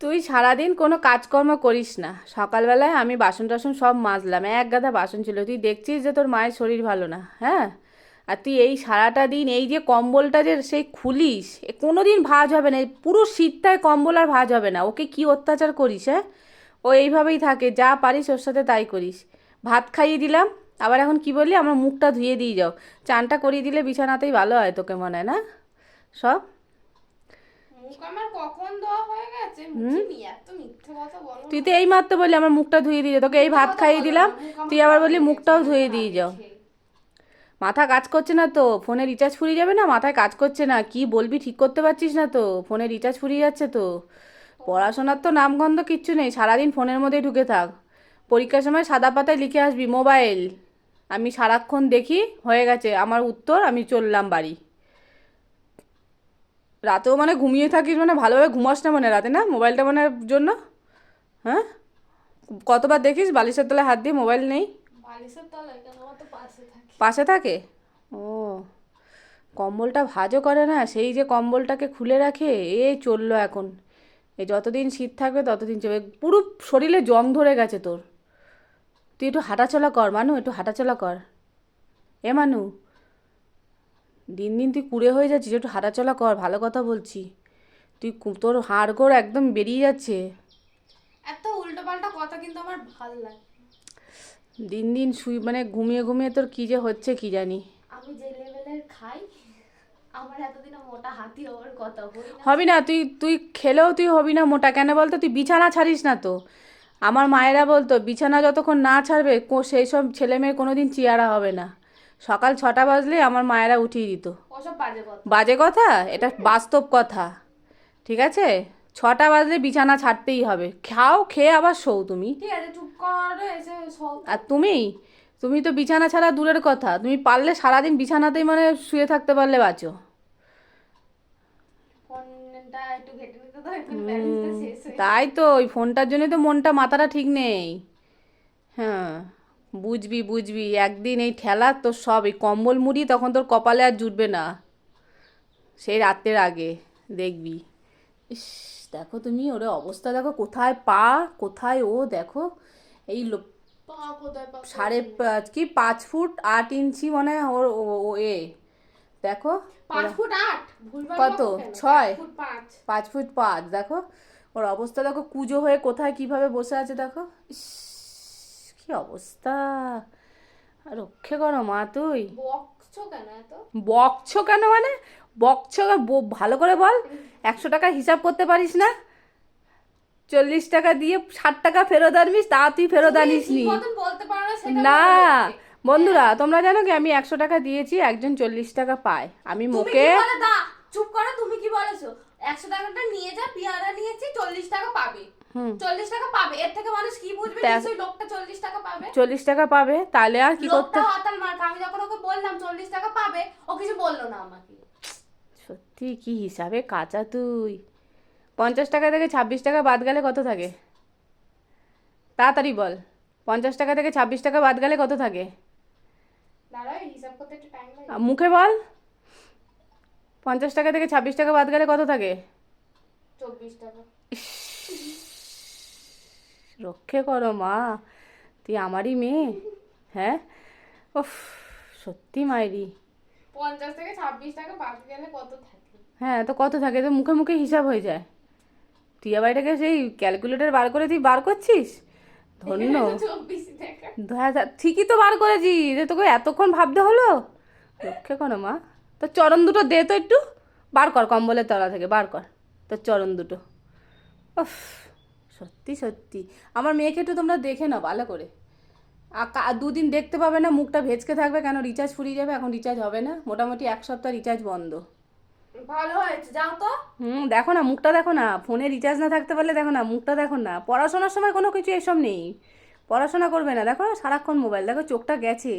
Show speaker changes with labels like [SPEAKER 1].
[SPEAKER 1] তুই সারাদিন কোনো কাজকর্ম করিস না। সকালবেলায় আমি বাসন টাসন সব মাজলাম। এক গাদা বাসন ছিল। তুই দেখছিস যে তোর মায়ের শরীর ভালো না হ্যাঁ? আর তুই এই সারাটা দিন এই যে কম্বলটা যে সেই খুলিস, এ কোনো দিন ভাজ হবে না। পুরো শীতটায় কম্বল আর ভাঁজ হবে না। ওকে কি অত্যাচার করিস হ্যাঁ? ও এইভাবেই থাকে। যা পারিস ওর সাথে তাই করিস। ভাত খাইয়ে দিলাম। আবার এখন কি বললি? আমার মুখটা ধুয়ে দিয়ে যাও। চানটা করিয়ে দিলে বিছানাতেই ভালো হয় তোকে মনে হয়, না? সব?
[SPEAKER 2] মুখ আমার কখন দেওয়া হয়ে গেছে? এত মিথ্যে কথা বলো
[SPEAKER 1] তুই তো এই মাত্র বললি আমার মুখটা ধুয়ে দিয়ে। তোকে এই ভাত খাইয়ে দিলাম। তুই আবার বললি মুখটাও ধুয়ে দিয়ে যাও। মাথা কাজ করছে না তো ফোনে রিচার্জ ফুরিয়ে যাবে না? মাথায় কাজ করছে না কি বলবি ঠিক করতে পারছিস না তো? ফোনে রিচার্জ ফুরিয়ে যাচ্ছে তো। পড়াশোনার তো নামগন্ধ কিচ্ছু নেই সারাদিন ফোনের মধ্যেই ঢুকে থাক। পরীক্ষার সময় সাদা পাতায় লিখে আসবি মোবাইল। আমি সারাক্ষণ দেখি হয়ে গেছে। আমার উত্তর আমি চললাম বাড়ি। রাতেও মানে ঘুমিয়ে থাকিস মানে ভালোভাবে ঘুমাস না মানে রাতে না? মোবাইলটা মানে জন্য? হ্যাঁ? কতবার দেখিস বালিশের তলায় হাত দিয়ে মোবাইল নেই?
[SPEAKER 2] পাশে থাকে।
[SPEAKER 1] ও কম্বলটা ভাজও করে না সেই যে কম্বলটাকে খুলে রাখে এ চলল এখন। এই যতদিন শীত থাকবে ততদিন চলবে। পুরো শরীরে জং ধরে গেছে তোর। তুই একটু হাঁটাচলা কর মানু একটু হাঁটাচলা কর। এ মানু দিন দিন তুই কুড়ে হয়ে যাচ্ছিস একটু হাঁটাচলা কর ভালো কথা বলছি। তুই তোর হাড়গোড় একদম বেরিয়ে যাচ্ছে।
[SPEAKER 2] এত উল্টো পাল্টা কথা কিন্তু আমার ভালো লাগে।
[SPEAKER 1] দিন দিন শুই মানে ঘুমিয়ে ঘুমিয়ে তোর কী যে হচ্ছে কি জানি।
[SPEAKER 2] আমি যে লেভেলের খাই আমার এতদিন মোটা হাতি হওয়ার কথা
[SPEAKER 1] হবি না তুই তুই খেলেও তুই হবি না মোটা কেন বলতো? তুই বিছানা ছাড়িস না তো। আমার মায়েরা বলতো বিছানা যতক্ষণ না ছাড়বে সেই সব ছেলে মেয়ে কোনো দিন চেয়ারা হবে না। সকাল ছটা বাজলে আমার মায়েরা উঠিয়ে দিত।
[SPEAKER 2] বাজে কথা।
[SPEAKER 1] এটা বাস্তব কথা। ঠিক আছে? ছটা বাজলে বিছানা ছাড়তেই হবে। খাও খেয়ে আবার শোও তুমি। আর তুমি? তুমি তো বিছানা ছাড়া দূরের কথা। তুমি পারলে সারাদিন বিছানাতেই মানে শুয়ে থাকতে পারলে বাঁচো। তাই তো ওই ফোনটার জন্যই তো মনটা মাথাটা ঠিক নেই। হ্যাঁ। বুঝবি বুঝবি। একদিন এই ঠেলা তোর সব এই কম্বল মুড়ি তখন তোর কপালে আর জুটবে না। সেই রাতের আগে দেখবি। ইস দেখো তুমি ওর অবস্থা দেখো কোথায় পা কোথায় ও দেখো। এই সাড়ে কি পাঁচ ফুট আট ইঞ্চি মানে ওর ও- এ। দেখো কত? ছয়?
[SPEAKER 2] পাঁচ ফুট পাঁচ।
[SPEAKER 1] পাঁচ ফুট পাঁচ। দেখো ওর অবস্থা দেখো কুজো হয়ে কোথায় কীভাবে বসে আছে দেখো। ইস। কি অবস্থা? রক্ষে করো মা তুই।
[SPEAKER 2] বকছো কেন
[SPEAKER 1] মানে? বকছো ভালো করে বল। একশো টাকা হিসাব করতে পারিস না? চল্লিশ টাকা দিয়ে ষাট টাকা ফেরত আনবিস তা তুই ফেরত আনিস নি।
[SPEAKER 2] না।
[SPEAKER 1] বন্ধুরা তোমরা জানো কি? আমি একশো টাকা দিয়েছি একজন চল্লিশ টাকা পায়। আমি মুখে
[SPEAKER 2] চুপ করো তুমি কি বলেছ? একশো টাকাটা নিয়ে যা পিয়ারা নিয়েছি চল্লিশ টাকা পাবে। চল্লিশ টাকা পাবে। এর থেকে মানুষ কি বুঝবে নিশ্চয়ই লোকটা চল্লিশ টাকা পাবে?
[SPEAKER 1] চল্লিশ টাকা পাবে তাহলে আর কি করতে
[SPEAKER 2] হাতাল মার্কা আমি যখন ওকে বললাম চল্লিশ টাকা পাবে ও কিছু বলল না আমাকে।
[SPEAKER 1] সত্যি কি হিসাবে কাঁচা তুই? পঞ্চাশ টাকা থেকে ছাব্বিশ টাকা বাদ গেলে কত থাকে? তাড়াতাড়ি বল পঞ্চাশ টাকা থেকে ছাব্বিশ টাকা বাদ গেলে কত থাকে? মুখে বল পঞ্চাশ টাকা থেকে ছাব্বিশ টাকা বাদ গেলে কত থাকে?
[SPEAKER 2] চব্বিশ টাকা।
[SPEAKER 1] রক্ষে করো মা। তুই আমারই মেয়ে হ্যাঁ? উফ সত্যি মায়েরি
[SPEAKER 2] পঞ্চাশ থেকে ছাব্বিশ টাকা বাদ গেলে কত থাকে?
[SPEAKER 1] হ্যাঁ তো কত থাকে? তো মুখে মুখে হিসাব হয়ে যায়। তুই আবার এটাকে সেই ক্যালকুলেটর বার করে তুই বার করছিস? ধন্য। হ্যাঁ ঠিকই তো বার করেছি যে তোকে এতক্ষণ ভাবতে হলো? রক্ষে করো মা। তো চরণ দুটো দে তো একটু। বার কর কম্বলের তলা থেকে বার কর। তোর চরণ দুটো। উফ। সত্যি সত্যি। আমার মেয়েকে একটু তোমরা দেখে নাও ভালো করে। দুদিন দেখতে পাবে না মুখটা ভেজকে থাকবে কেন? রিচার্জ ফুরিয়ে যাবে এখন রিচার্জ হবে না। মোটামুটি এক সপ্তাহ রিচার্জ বন্ধ।
[SPEAKER 2] ভালো হয়েছে যাও তো।
[SPEAKER 1] হুম দেখো না মুখটা দেখো না। ফোনে রিচার্জ না থাকতে পারলে দেখো না মুখটা দেখো না। পড়াশোনার সময় কোনো কিছু এসব নেই। পড়াশোনা করবে না। দেখো সারাক্ষণ মোবাইল দেখো চোখটা গেছে।